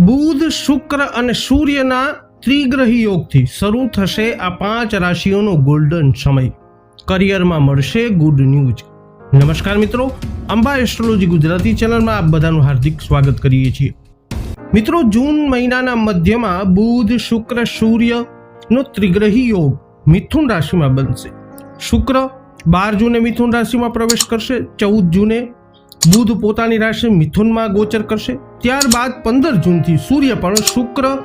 બુધ, શુક્ર અને સૂર્યના ત્રિગ્રહી યોગથી શરૂ થશે આ પાંચ રાશિઓનો ગોલ્ડન સમય. કરિયરમાં મળશે ગુડ ન્યૂઝ નમસ્કાર મિત્રો, અંબા એસ્ટ્રોલોજી ગુજરાતી ચેનલમાં આપ બધાનું હાર્દિક સ્વાગત કરીએ છીએ. મિત્રો, જૂન મહિનાના મધ્યમાં બુધ, શુક્ર સૂર્ય નો ત્રિગ્રહી યોગ મિથુન રાશિમાં બનશે. શુક્ર બાર જૂને મિથુન રાશિમાં પ્રવેશ કરશે, ચૌદ જૂને બુધ પોતાની રાશિ મિથુનમાં ગોચર કરશે. ત્યારબાદ પંદર જૂનથી સૂર્ય પણ શુક્ર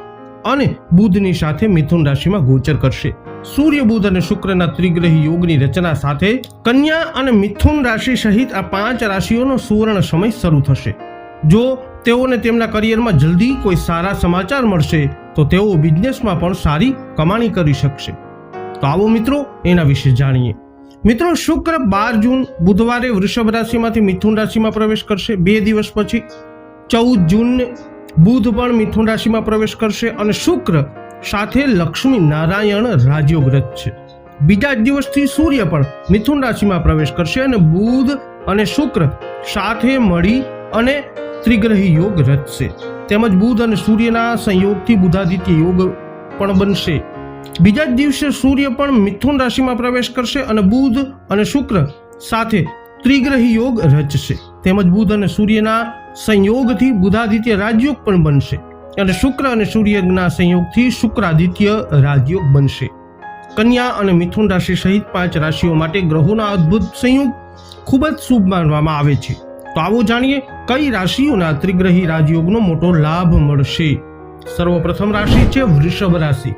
અને બુધની સાથે મિથુન રાશિમાં ગોચર કરશે. સૂર્ય, બુધ અને શુક્રના ત્રિગ્રહી યોગની રચના સાથે કન્યા અને મિથુન રાશિ સહિત આ પાંચ રાશિઓનો સુવર્ણ સમય શરૂ થશે. જો તેઓને તેમના કરિયરમાં જલ્દી કોઈ સારા સમાચાર મળશે, તો તેઓ બિઝનેસમાં પણ સારી કમાણી કરી શકશે. તો આવો મિત્રો, એના વિશે જાણીએ. મિત્રો, શુક્ર બાર જૂન બુધવારે વૃષભ રાશિમાંથી મિથુન રાશિમાં પ્રવેશ કરશે. બે દિવસ પછી ચૌદ જૂન બુધ પણ મિથુન રાશિમાં પ્રવેશ કરશે અને શુક્ર સાથે લક્ષ્મી નારાયણ રાજયોગ છે. બીજા જ દિવસથી સૂર્ય પણ મિથુન રાશિમાં પ્રવેશ કરશે અને બુધ અને શુક્ર સાથે મળી અને ત્રિગ્રહી યોગ રચશે. તેમજ બુધ અને સૂર્યના સંયોગથી બુધાદિત્ય યોગ પણ બનશે. બીજા જ દિવસે સૂર્ય પણ મિથુન રાશિમાં પ્રવેશ કરશે અને બુધ અને શુક્ર સાથે ત્રિગ્રહી યોગ રચશે. તેમજ બુધ અને સૂર્યના સંયોગથી બુધાદિત્ય રાજયોગ પણ બનશે અને શુક્ર અને સૂર્યના સંયોગથી શુક્રાદિત્ય રાજયોગ બનશે. કન્યા અને મિથુન રાશિ સહિત પાંચ રાશિઓ માટે ગ્રહોના અદ્ભુત સંયોગ ખૂબ જ શુભ માનવામાં આવે છે. તો આવો જાણીએ કઈ રાશિઓના ત્રિગ્રહી રાજયોગનો મોટો લાભ મળશે? સર્વપ્રથમ રાશિ છે વૃષભ રાશિ.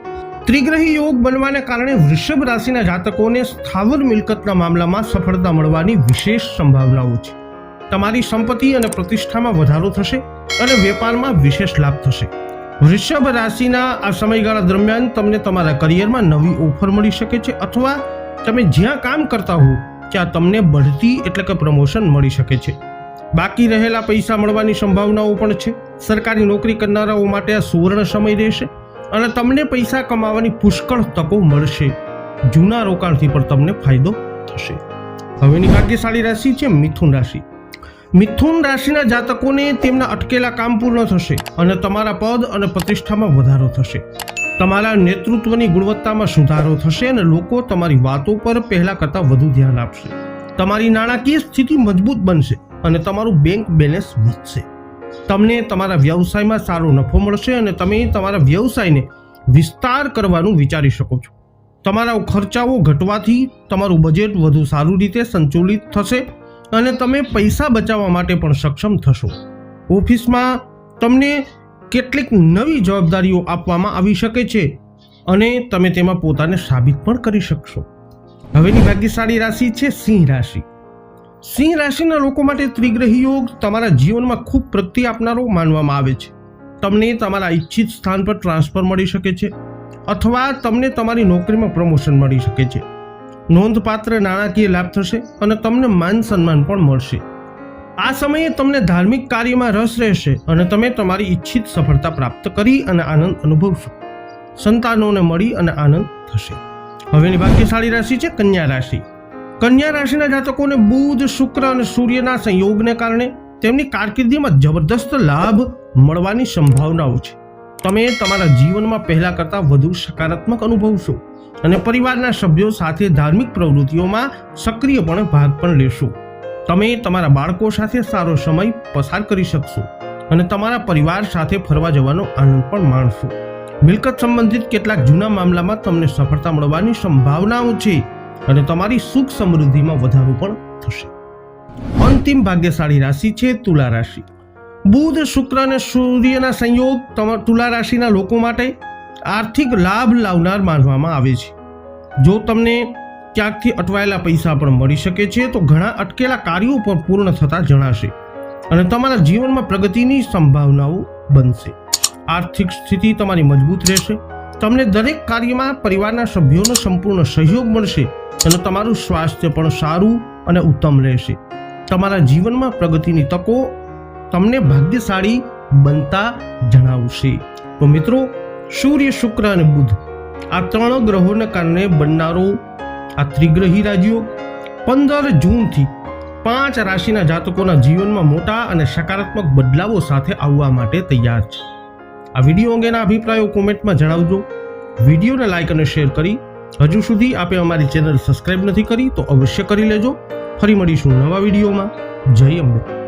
ત્રિગ્રહી યોગ બનવાને કારણે વૃષભ રાશિના જાતકોને સ્થાવર મિલકતના મામલામાં સફળતા મળવાની વિશેષ સંભાવનાઓ છે. તમારી સંપત્તિ અને પ્રતિષ્ઠામાં વધારો થશે અને વેપારમાં વિશેષ લાભ થશે. વૃષભ રાશિના આ સમયગાળા દરમિયાન તમને તમારા કરિયરમાં નવી ઓફર મળી શકે છે અથવા તમે જ્યાં કામ કરતા હો, ત્યાં તમને બઢતી એટલે કે પ્રમોશન મળી શકે છે. બાકી રહેલા પૈસા મળવાની સંભાવનાઓ પણ છે. સરકારી નોકરી કરનારાઓ માટે આ સુવર્ણ સમય રહેશે. અને તમને પૈસા કમાવાની પુષ્કળ તકો મળશે. જૂના રોકાણથી પણ તમને ફાયદો થશે. હવેની ભાગ્યશાળી રાશિ છે મિથુન રાશિ. મિથુન રાશિના જાતકોને તેમના અટકેલા કામ પૂર્ણ થશે અને તમારા પદ અને પ્રતિષ્ઠામાં વધારો થશે. તમારા નેતૃત્વની ગુણવત્તામાં સુધારો થશે અને લોકો તમારી વાતો પર પહેલા કરતાં વધુ ધ્યાન આપશે. તમારી નાણાકીય સ્થિતિ મજબૂત બનશે અને તમારું બેંક બેલેન્સ વધશે. તમને તમારા વ્યવસાયમાં સારો નફો મળશે અને તમે તમારા વ્યવસાયને વિસ્તાર કરવાનું વિચારી શકો છો. તમારા ખર્ચાઓ ઘટવાથી તમારું બજેટ વધુ સારું રીતે સંતુલિત થશે અને તમે પૈસા બચાવવા માટે પણ સક્ષમ થશો. ઓફિસમાં તમને કેટલીક નવી જવાબદારીઓ આપવામાં આવી શકે છે અને તમે તેમાં પોતાને સાબિત પણ કરી શકશો. હવેની ભાગ્યશાળી રાશિ છે સિંહ રાશિ. સિંહ રાશિના લોકો માટે ત્રિગ્રહી યોગ તમારા જીવનમાં ખૂબ પ્રગતિ આપનારો માનવામાં આવે છે. તમને તમારા ઈચ્છિત સ્થાન પર ટ્રાન્સફર મળી શકે છે અથવા તમને તમારી નોકરીમાં પ્રમોશન મળી શકે છે. નોંધપાત્ર નાણાકીય લાભ થશે અને તમને માન સન્માન પણ મળશે. આ સમયે તમને ધાર્મિક કાર્યમાં રસ રહેશે અને તમે તમારી ઈચ્છિત સફળતા પ્રાપ્ત કરી અને આનંદ અનુભવશો. સંતાનોને મળી અને આનંદ થશે. હવેની ભાગ્યશાળી રાશિ છે કન્યા રાશિ. કન્યા રાશિના જાતકોને બુધ, શુક્ર અને સૂર્યના સંયોગને કારણે તેમની કારકિર્દીમાં જબરદસ્ત લાભ મળવાની સંભાવનાઓ છે. તમે તમારા જીવનમાં પહેલા કરતાં વધુ સકારાત્મક અનુભવશો અને પરિવારના સભ્યો સાથે ધાર્મિક પ્રવૃત્તિઓમાં સક્રિયપણે ભાગ પણ લેશો. તમે તમારા બાળકો સાથે સારો સમય પસાર કરી શકશો અને તમારા પરિવાર સાથે ફરવા જવાનો આનંદ પણ માણશો. મિલકત સંબંધિત કેટલાક જૂના મામલામાં તમને સફળતા મળવાની સંભાવનાઓ છે. અને તમારી સુખ સમૃદ્ધિમાં વધારો પણ થશે. અંતિમ ભાગ્યશાળી રાશિ છે તુલા રાશિ. બુધ શુક્ર અને સૂર્યના સંયોગ તુલા રાશિના લોકો માટે આર્થિક લાભ લાવનાર માનવામાં આવે છે. જો તમને ક્યાંકથી અટવાયેલા પૈસા પણ મળી શકે છે, તો ઘણા અટકેલા કાર્યો પણ પૂર્ણ થતા જણાશે અને તમારા જીવનમાં પ્રગતિની સંભાવનાઓ બનશે. આર્થિક સ્થિતિ તમારી મજબૂત રહેશે. તમને દરેક કાર્યમાં પરિવારના સભ્યોનો સંપૂર્ણ સહયોગ મળશે. અને તમારું સ્વાસ્થ્ય પણ સારું અને ઉત્તમ રહેશે. તમારા જીવનમાં પ્રગતિની તકો તમને ભાગ્યશાળી બનતા જણાવશે. તો મિત્રો, સૂર્ય, શુક્ર અને બુધ આ ત્રણ ગ્રહોને કારણે બનનારો આ ત્રિગ્રહી રાજ્યો પંદર જૂનથી પાંચ રાશિના જાતકોના જીવનમાં મોટા અને સકારાત્મક બદલાવો સાથે આવવા માટે તૈયાર છે. આ વીડિયો અંગેના અભિપ્રાયો કોમેન્ટમાં જણાવજો. વિડીયોને લાઇક અને શેર કરી હજુ સુધી આપે અમારી ચેનલ સબસ્ક્રાઇબ નથી કરી તો અવશ્ય કરી લેજો. ફરી મળીશું નવા વિડીયોમાં. જય અંબે.